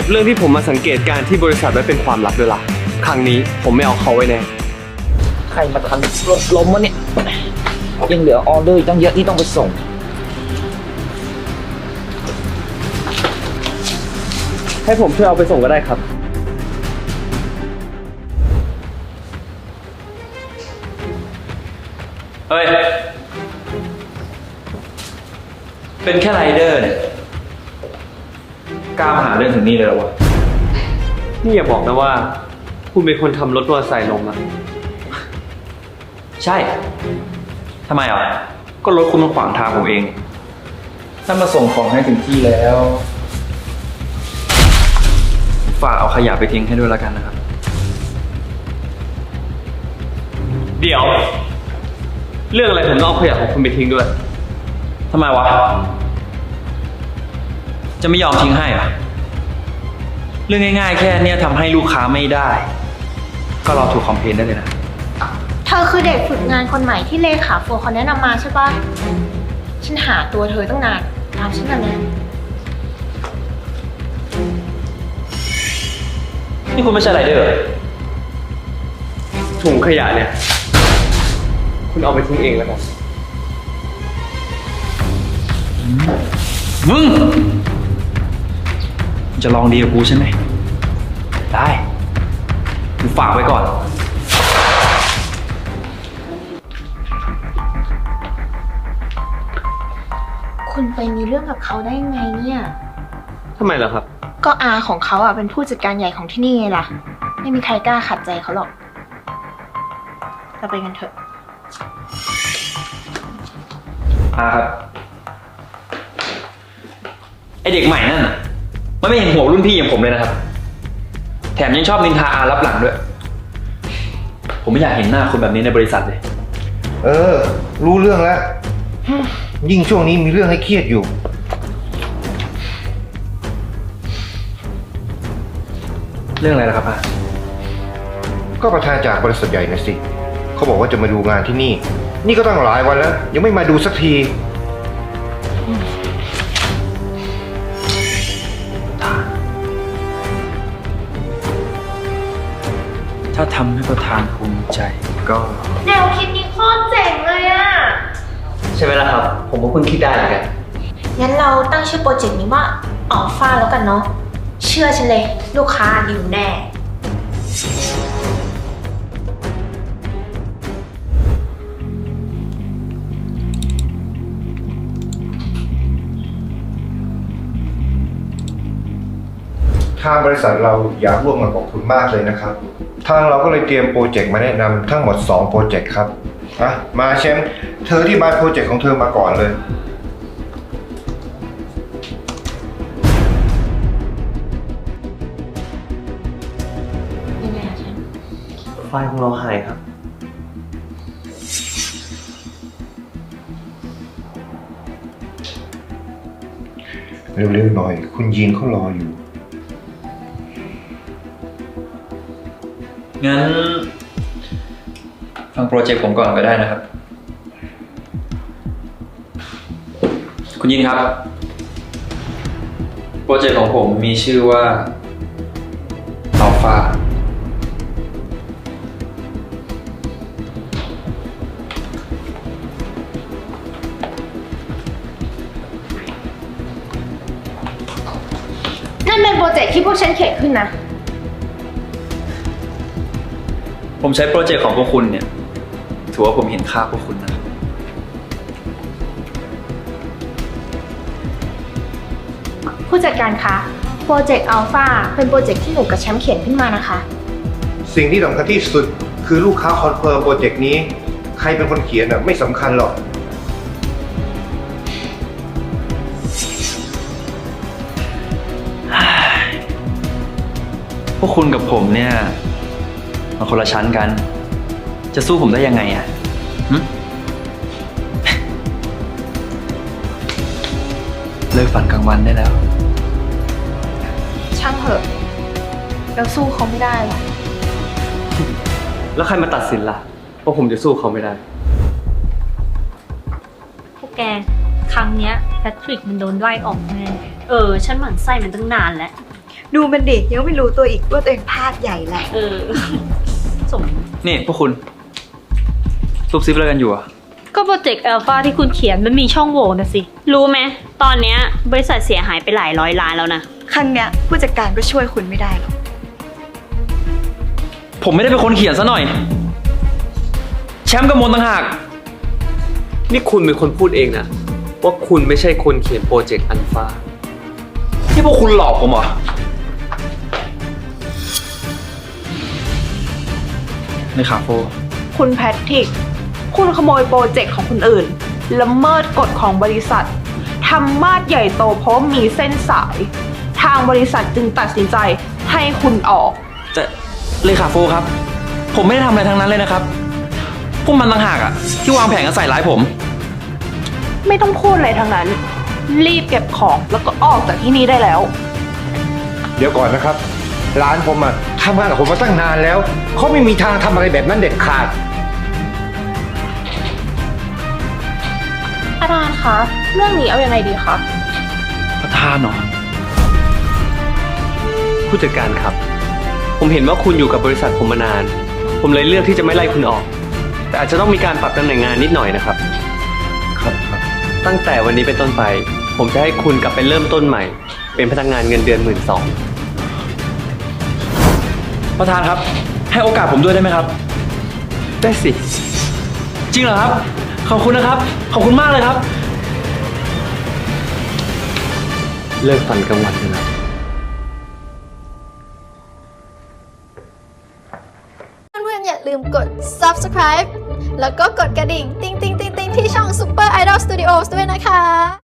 ก็บเรื่องที่ผมมาสังเกตการณ์ที่บริษัทไว้เป็นความลับด้วยล่ะ ครั้งนี้ผมไม่เอาเขาไว้แน่ ใครมาทำรถล้มวะเนี่ย ยังเหลือออเดอร์อีกตั้งเยอะที่ต้องไปส่ง ให้ผมช่วยเอาไปส่งก็ได้ครับ เฮ้ย เป็นแค่ไรเดอร์เนี่ย กล้ามาหาเรื่องถึงนี่เลยเหรอวะ นี่อย่าบอกนะว่า คุณเป็นคนทำรถมอเตอร์ไซค์ล้มอะใช่ทำไมอะ ก็รถคุณมันขวางทางผมเอง ถ้ามาส่งของให้ถึงที่แล้ว ฝากเอาขยะไปทิ้งให้ด้วยแล้วกันนะครับ เดี๋ยว เรื่องอะไรผมต้องเอาขยะของคุณไปทิ้งด้วยทำไมวะ จะไม่ยอมทิ้งให้เหรอเรื่องง่าย ๆ แค่เนี้ยทำให้ลูกค้าไม่ได้ ก็รอถูกคอมเพลนได้เลยนะ เธอคือเด็กฝึกงานคนใหม่ที่เลขาโฟเขาแนะนำมาใช่ปะฉันหาตัวเธอตั้งนานตามฉันมาเนี่ยนี่คุณไม่ใช่ไรเดอร์เหรอถุงขยะเนี่ย คุณเอาไปทิ้งเองแล้วกัน มึงมึง จะลองดีกับกูใช่ไหม ได้ กูฝากไว้ก่อน คุณไปมีเรื่องกับเขาได้ยังไงเนี่ย ทำไมล่ะครับ ก็อาของเขาอะเป็นผู้จัดการใหญ่ของที่นี่ไงล่ะ ไม่มีใครกล้าขัดใจเขาหรอก เราไปกันเถอะอาครับ ไอเด็กใหม่นั่นน่ะ มันไม่เห็นหัวรุ่นพี่อย่างผมเลยนะครับ แถมยังชอบนินทาอารับหลังด้วย ผมไม่อยากเห็นหน้าคนแบบนี้ในบริษัทเลย เออ รู้เรื่องแล้ว ยิ่งช่วงนี้มีเรื่องให้เครียดอยู่ เรื่องอะไรล่ะครับอาก็ประธานจากบริษัทใหญ่นะสิ เขาบอกว่าจะมาดูงานที่นี่ นี่ก็ตั้งหลายวันแล้ว ยังไม่มาดูสักที ถ้าทำให้ประธานภูมิใจก็ แนวคิดนี้โคตรเจ๋งเลยอะใช่ไหมล่ะครับ ผมก็เพิ่งคิดได้เหมือนกันงั้นเราตั้งชื่อโปรเจกต์นี้ว่าอัลฟาแล้วกันเนาะ เชื่อฉันเลย ลูกค้าดิวแน่ ทางบริษัทเราอยากร่วมงานกับคุณมากเลยนะครับ ทางเราก็เลยเตรียมโปรเจกต์มาแนะนำทั้งหมด 2 โปรเจกต์ครับอะมาแชมป์เธอที่บายโปรเจกต์ของเธอมาก่อนเลย ยังไงอะฉันไฟล์ของเราหายครับ เร็วๆหน่อย คุณยีนเขารออยู่ งั้น ฟังโปรเจกต์ผมก่อนก็ได้นะครับ คุณยินครับ โปรเจกต์ของผมมีชื่อว่าอัลฟานั่นเป็นโปรเจกต์ที่พวกฉันเขียนขึ้นนะ ผมใช้โปรเจกต์ของพวกคุณเนี่ย ถือว่าผมเห็นค่าพวกคุณนะ ผู้จัดการคะ โปรเจกต์อัลฟาเป็นโปรเจกต์ที่หนูกับแชมป์เขียนขึ้นมานะคะ สิ่งที่สำคัญที่สุดคือลูกค้าคอนเฟิร์มโปรเจกต์นี้ ใครเป็นคนเขียนอะไม่สำคัญหรอก พวกคุณกับผมเนี่ย มันคนละชั้นกัน จะสู้ผมได้ยังไงอะหึเลิกฝันกลางวันได้แล้ว ช่างเถอะเราสู้เขาไม่ได้หรอกแล้วใครมาตัดสินล่ะว่าผมจะสู้เขาไม่ได้ พวกแก ครั้งเนี้ยแพทริกมันโดนไล่ออกแน่เออ ฉันหมั่นไส้มันตั้งนานแล้ว ดูมันดิยังไม่รู้ตัวอีกว่าตัวเองพลาดใหญ่แหละ เออ สม นี่พวกคุณซุบซิบอะไรกันอยู่อะก็โปรเจกต์อัลฟาที่คุณเขียนมันมีช่องโหว่นะสิ รู้ไหมตอนเนี้ยบริษัทเสียหายไปหลายร้อยล้านแล้วนะ ครั้งเนี้ยผู้จัดการก็ช่วยคุณไม่ได้หรอก ผมไม่ได้เป็นคนเขียนซะหน่อย แชมป์กับมนต่างหาก นี่คุณเป็นคนพูดเองนะ ว่าคุณไม่ใช่คนเขียนโปรเจกต์อันฟ้า ที่พวกคุณหลอกผมเหรอ ในคาโฟคุณแพทริก คุณขโมยโปรเจกต์ของคนอื่น ละเมิดกฎของบริษัท ทำมาดใหญ่โตเพราะมีเส้นสาย ทางบริษัทจึงตัดสินใจให้คุณออก แต่เลขาโฟครับ ผมไม่ได้ทำอะไรทั้งนั้นเลยนะครับ พวกมันต่างหากอะที่วางแผนกันใส่ร้ายผม ไม่ต้องพูดอะไรทั้งนั้น รีบเก็บของแล้วก็ออกจากที่นี่ได้แล้ว เดี๋ยวก่อนนะครับ ร้านผมอะทำงานกับผมมาตั้งนานแล้ว เขาไม่มีทางทำอะไรแบบนั้นเด็ดขาด อาจารย์คะเรื่องนี้เอาอยัางไงดีคะประธานเหรอผู้จัดการครับ ผมเห็นว่าคุณอยู่กับบริษัทผมมานาน ผมเลยเลือกที่จะไม่ไล่คุณออก แต่อาจจะต้องมีการปรับตำแหน่งงานนิดหน่อยนะครับ ครับครับตั้งแต่วันนี้เป็นต้นไป ผมจะให้คุณกลับไปเริ่มต้นใหม่ เป็นพนักงานเงินเดือนหมื่นสอง ประธานครับ ให้โอกาสผมด้วยได้ไหมครับ ได้สิ จริงเหรอครับ ขอบคุณนะครับ ขอบคุณมากเลยครับ เลิกฝันกลางวันเลยนะเพื่อนๆอย่าลืมกด subscribe แล้วก็กดกระดิ่ง ติ๊งติ๊งติ๊งติ๊งที่ช่อง Super Idol Studios ด้วยนะคะ